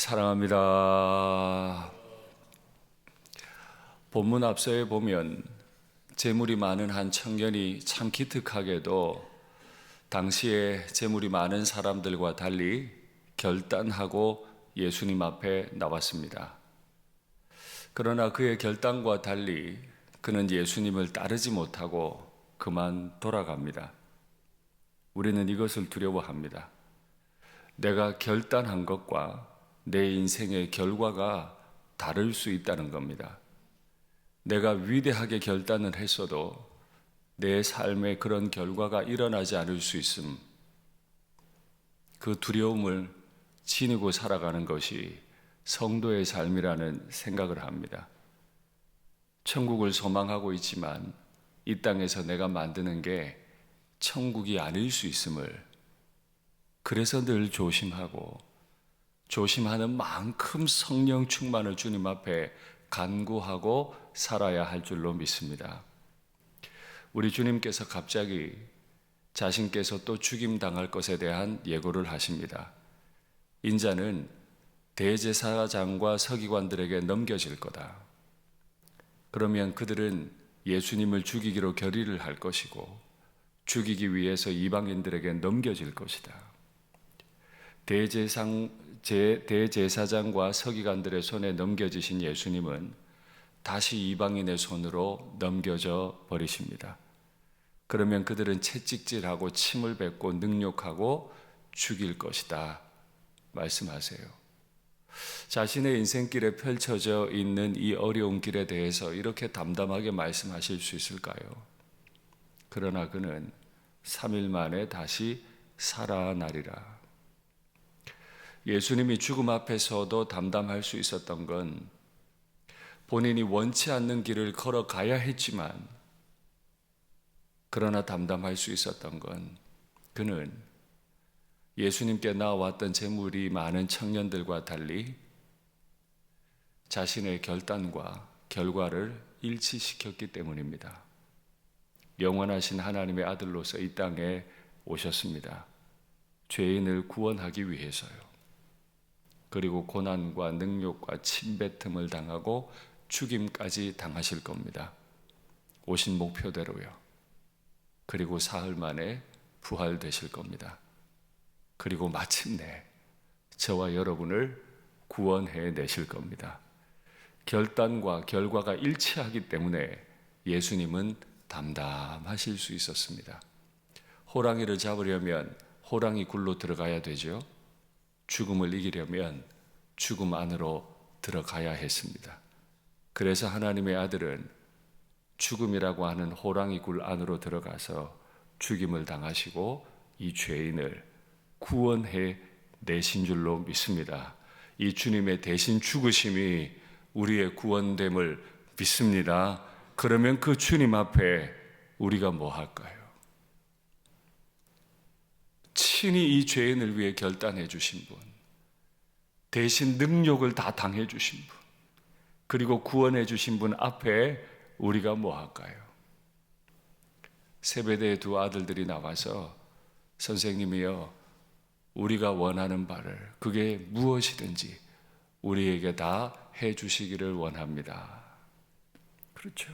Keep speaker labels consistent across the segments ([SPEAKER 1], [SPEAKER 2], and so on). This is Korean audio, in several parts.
[SPEAKER 1] 사랑합니다. 본문 앞서에 보면 재물이 많은 한 청년이 참 기특하게도 당시에 재물이 많은 사람들과 달리 결단하고 예수님 앞에 나왔습니다. 그러나 그의 결단과 달리 그는 예수님을 따르지 못하고 그만 돌아갑니다. 우리는 이것을 두려워합니다. 내가 결단한 것과 내 인생의 결과가 다를 수 있다는 겁니다. 내가 위대하게 결단을 했어도 내 삶에 그런 결과가 일어나지 않을 수 있음. 그 두려움을 지니고 살아가는 것이 성도의 삶이라는 생각을 합니다. 천국을 소망하고 있지만 이 땅에서 내가 만드는 게 천국이 아닐 수 있음을 그래서 늘 조심하고 조심하는 만큼 성령 충만을 주님 앞에 간구하고 살아야 할 줄로 믿습니다. 우리 주님께서 갑자기 자신께서 또 죽임 당할 것에 대한 예고를 하십니다. 인자는 대제사장과 서기관들에게 넘겨질 거다. 그러면 그들은 예수님을 죽이기로 결의를 할 것이고 죽이기 위해서 이방인들에게 넘겨질 것이다. 대제상 제, 대제사장과 서기관들의 손에 넘겨지신 예수님은 다시 이방인의 손으로 넘겨져 버리십니다. 그러면 그들은 채찍질하고 침을 뱉고 능욕하고 죽일 것이다. 말씀하세요. 자신의 인생길에 펼쳐져 있는 이 어려운 길에 대해서 이렇게 담담하게 말씀하실 수 있을까요? 그러나 그는 3일 만에 다시 살아나리라. 예수님이 죽음 앞에서도 담담할 수 있었던 건 본인이 원치 않는 길을 걸어가야 했지만 그러나 담담할 수 있었던 건 그는 예수님께 나왔던 재물이 많은 청년들과 달리 자신의 결단과 결과를 일치시켰기 때문입니다. 영원하신 하나님의 아들로서 이 땅에 오셨습니다. 죄인을 구원하기 위해서요. 그리고 고난과 능욕과 침뱉음을 당하고 죽임까지 당하실 겁니다. 오신 목표대로요. 그리고 사흘 만에 부활되실 겁니다. 그리고 마침내 저와 여러분을 구원해 내실 겁니다. 결단과 결과가 일치하기 때문에 예수님은 담담하실 수 있었습니다. 호랑이를 잡으려면 호랑이 굴로 들어가야 되죠. 죽음을 이기려면 죽음 안으로 들어가야 했습니다. 그래서 하나님의 아들은 죽음이라고 하는 호랑이 굴 안으로 들어가서 죽임을 당하시고 이 죄인을 구원해 내신 줄로 믿습니다. 이 주님의 대신 죽으심이 우리의 구원됨을 믿습니다. 그러면 그 주님 앞에 우리가 뭐 할까요? 친히 이 죄인을 위해 결단해 주신 분, 대신 능력을 다 당해 주신 분, 그리고 구원해 주신 분 앞에 우리가 뭐 할까요? 세배대의 두 아들들이 나와서 선생님이여, 우리가 원하는 바를 그게 무엇이든지 우리에게 다 해 주시기를 원합니다. 그렇죠.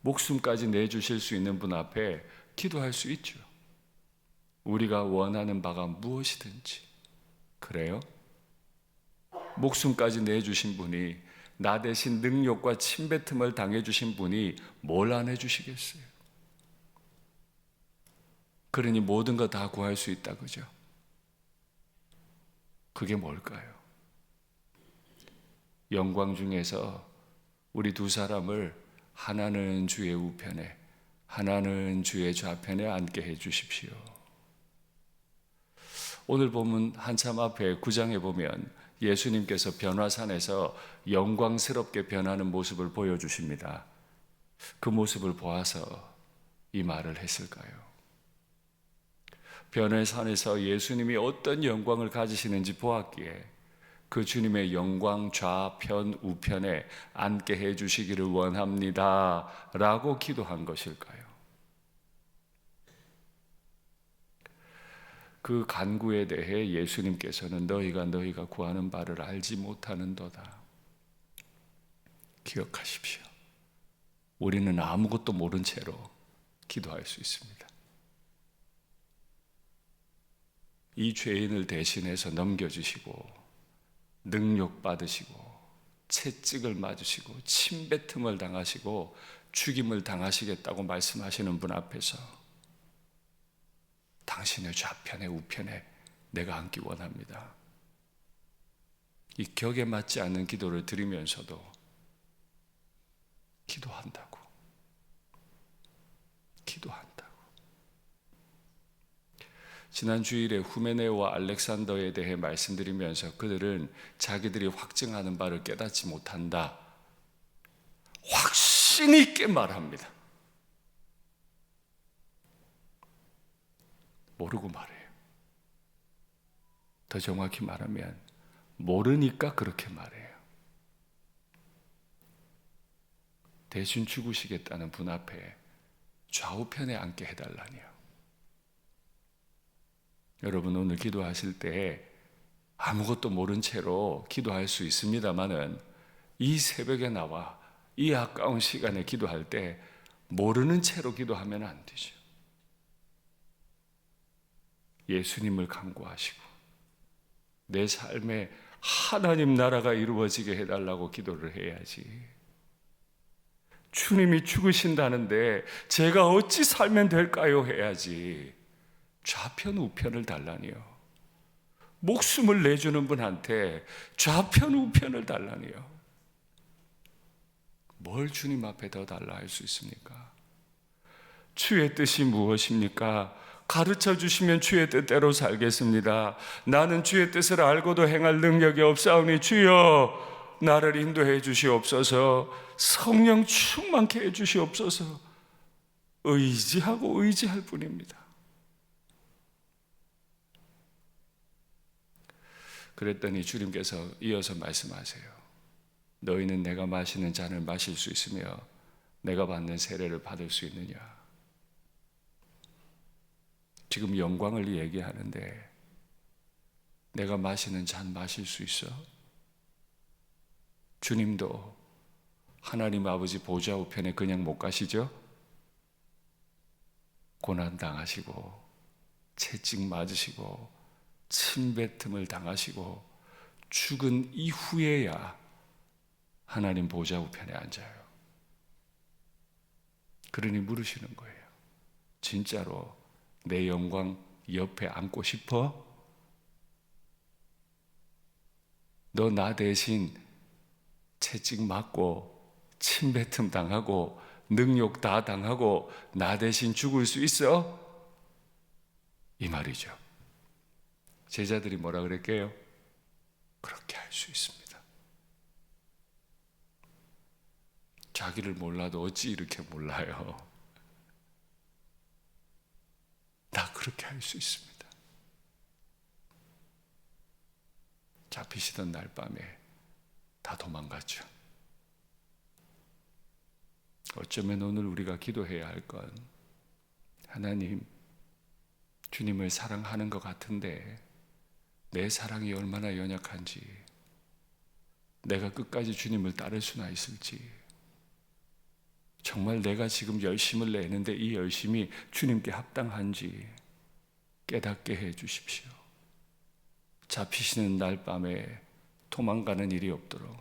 [SPEAKER 1] 목숨까지 내주실 수 있는 분 앞에 기도할 수 있죠. 우리가 원하는 바가 무엇이든지. 그래요? 목숨까지 내주신 분이 나 대신 능력과 침뱉음을 당해주신 분이 뭘 안 해주시겠어요? 그러니 모든 거 다 구할 수 있다, 그죠? 그게 뭘까요? 영광 중에서 우리 두 사람을 하나는 주의 우편에, 하나는 주의 좌편에 앉게 해 주십시오. 오늘 보면 한참 앞에 구장에 보면 예수님께서 변화산에서 영광스럽게 변하는 모습을 보여주십니다. 그 모습을 보아서 이 말을 했을까요? 변화산에서 예수님이 어떤 영광을 가지시는지 보았기에 그 주님의 영광 좌편 우편에 앉게 해 주시기를 원합니다. 라고 기도한 것일까요? 그 간구에 대해 예수님께서는 너희가 너희가 구하는 바를 알지 못하는도다. 기억하십시오. 우리는 아무것도 모른 채로 기도할 수 있습니다. 이 죄인을 대신해서 넘겨주시고 능력 받으시고 채찍을 맞으시고 침뱉음을 당하시고 죽임을 당하시겠다고 말씀하시는 분 앞에서 당신의 좌편에 우편에 내가 앉기 원합니다. 이 격에 맞지 않는 기도를 드리면서도 기도한다고. 기도한다고. 지난 주일에 후메네오와 알렉산더에 대해 말씀드리면서 그들은 자기들이 확증하는 바를 깨닫지 못한다. 확신 있게 말합니다. 모르고 말해요. 더 정확히 말하면 모르니까 그렇게 말해요. 대신 죽으시겠다는 분 앞에 좌우편에 앉게 해달라니요. 여러분 오늘 기도하실 때 아무것도 모른 채로 기도할 수 있습니다만은 이 새벽에 나와 이 아까운 시간에 기도할 때 모르는 채로 기도하면 안 되죠. 예수님을 간구하시고 내 삶에 하나님 나라가 이루어지게 해달라고 기도를 해야지. 주님이 죽으신다는데 제가 어찌 살면 될까요? 해야지. 좌편 우편을 달라니요. 목숨을 내주는 분한테 좌편 우편을 달라니요. 뭘 주님 앞에 더 달라 할 수 있습니까? 주의 뜻이 무엇입니까? 가르쳐 주시면 주의 뜻대로 살겠습니다. 나는 주의 뜻을 알고도 행할 능력이 없사오니 주여 나를 인도해 주시옵소서 성령 충만케 해 주시옵소서 의지하고 의지할 뿐입니다. 그랬더니 주님께서 이어서 말씀하세요. 너희는 내가 마시는 잔을 마실 수 있으며 내가 받는 세례를 받을 수 있느냐? 지금 영광을 얘기하는데 내가 마시는 잔 마실 수 있어? 주님도 하나님 아버지 보좌 우편에 그냥 못 가시죠? 고난 당하시고 채찍 맞으시고 침뱉음을 당하시고 죽은 이후에야 하나님 보좌 우편에 앉아요. 그러니 물으시는 거예요. 진짜로 내 영광 옆에 앉고 싶어? 너 나 대신 채찍 맞고 침뱉음 당하고 능욕 다 당하고 나 대신 죽을 수 있어? 이 말이죠. 제자들이 뭐라 그랬게요? 그렇게 할 수 있습니다. 자기를 몰라도 어찌 이렇게 몰라요? 다 그렇게 할 수 있습니다. 잡히시던 날 밤에 다 도망갔죠. 어쩌면 오늘 우리가 기도해야 할 건 하나님, 주님을 사랑하는 것 같은데 내 사랑이 얼마나 연약한지, 내가 끝까지 주님을 따를 수나 있을지, 정말 내가 지금 열심을 내는데 이 열심이 주님께 합당한지 깨닫게 해 주십시오. 잡히시는 날 밤에 도망가는 일이 없도록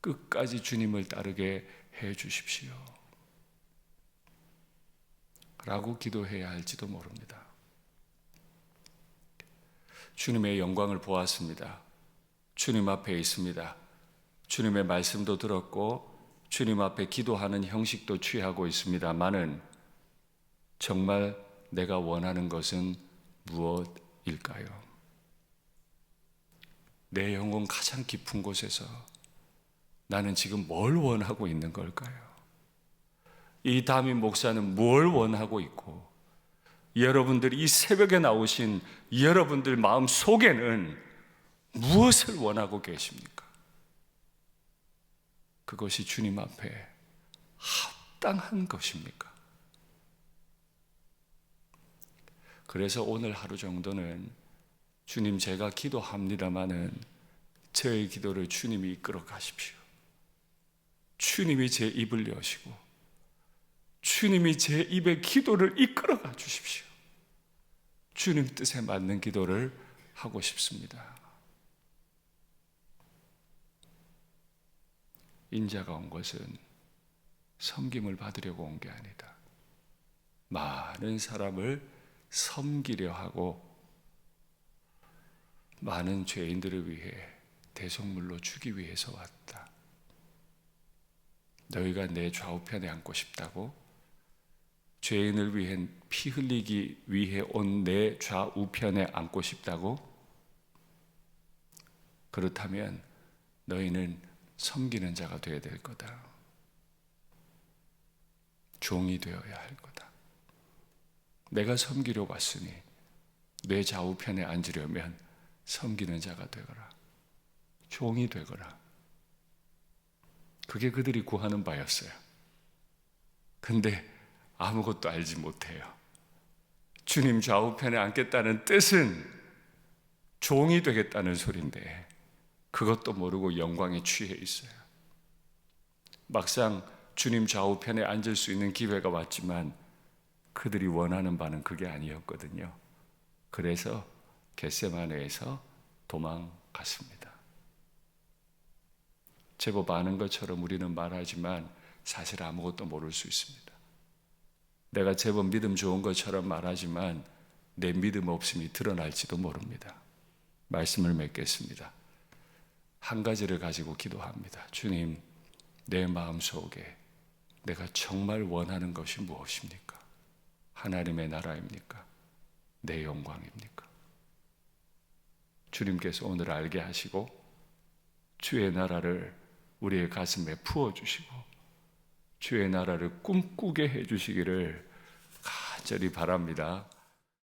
[SPEAKER 1] 끝까지 주님을 따르게 해 주십시오. 라고 기도해야 할지도 모릅니다. 주님의 영광을 보았습니다. 주님 앞에 있습니다. 주님의 말씀도 들었고 주님 앞에 기도하는 형식도 취하고 있습니다만은 정말 내가 원하는 것은 무엇일까요? 내 영혼 가장 깊은 곳에서 나는 지금 뭘 원하고 있는 걸까요? 이 담임 목사는 뭘 원하고 있고 여러분들이 이 새벽에 나오신 여러분들 마음 속에는 무엇을 원하고 계십니까? 그것이 주님 앞에 합당한 것입니까? 그래서 오늘 하루 정도는 주님 제가 기도합니다마는 저의 기도를 주님이 이끌어 가십시오. 주님이 제 입을 여시고 주님이 제 입의 기도를 이끌어 가 주십시오. 주님 뜻에 맞는 기도를 하고 싶습니다. 인자가 온 것은 섬김을 받으려고 온 게 아니다. 많은 사람을 섬기려 하고 많은 죄인들을 위해 대속물로 주기 위해서 왔다. 너희가 내 좌우편에 앉고 싶다고 죄인을 위해 피 흘리기 위해 온 내 좌우편에 앉고 싶다고 그렇다면 너희는 섬기는 자가 되어야 될 거다. 종이 되어야 할 거다. 내가 섬기려고 왔으니 내 좌우편에 앉으려면 섬기는 자가 되거라. 종이 되거라. 그게 그들이 구하는 바였어요. 근데 아무것도 알지 못해요. 주님 좌우편에 앉겠다는 뜻은 종이 되겠다는 소리인데 그것도 모르고 영광에 취해 있어요. 막상 주님 좌우편에 앉을 수 있는 기회가 왔지만 그들이 원하는 바는 그게 아니었거든요. 그래서 겟세마네에서 도망갔습니다. 제법 아는 것처럼 우리는 말하지만 사실 아무것도 모를 수 있습니다. 내가 제법 믿음 좋은 것처럼 말하지만 내 믿음 없음이 드러날지도 모릅니다. 말씀을 맺겠습니다. 한 가지를 가지고 기도합니다. 주님, 내 마음 속에 내가 정말 원하는 것이 무엇입니까? 하나님의 나라입니까? 내 영광입니까? 주님께서 오늘 알게 하시고 주의 나라를 우리의 가슴에 부어 주시고 주의 나라를 꿈꾸게 해 주시기를 간절히 바랍니다.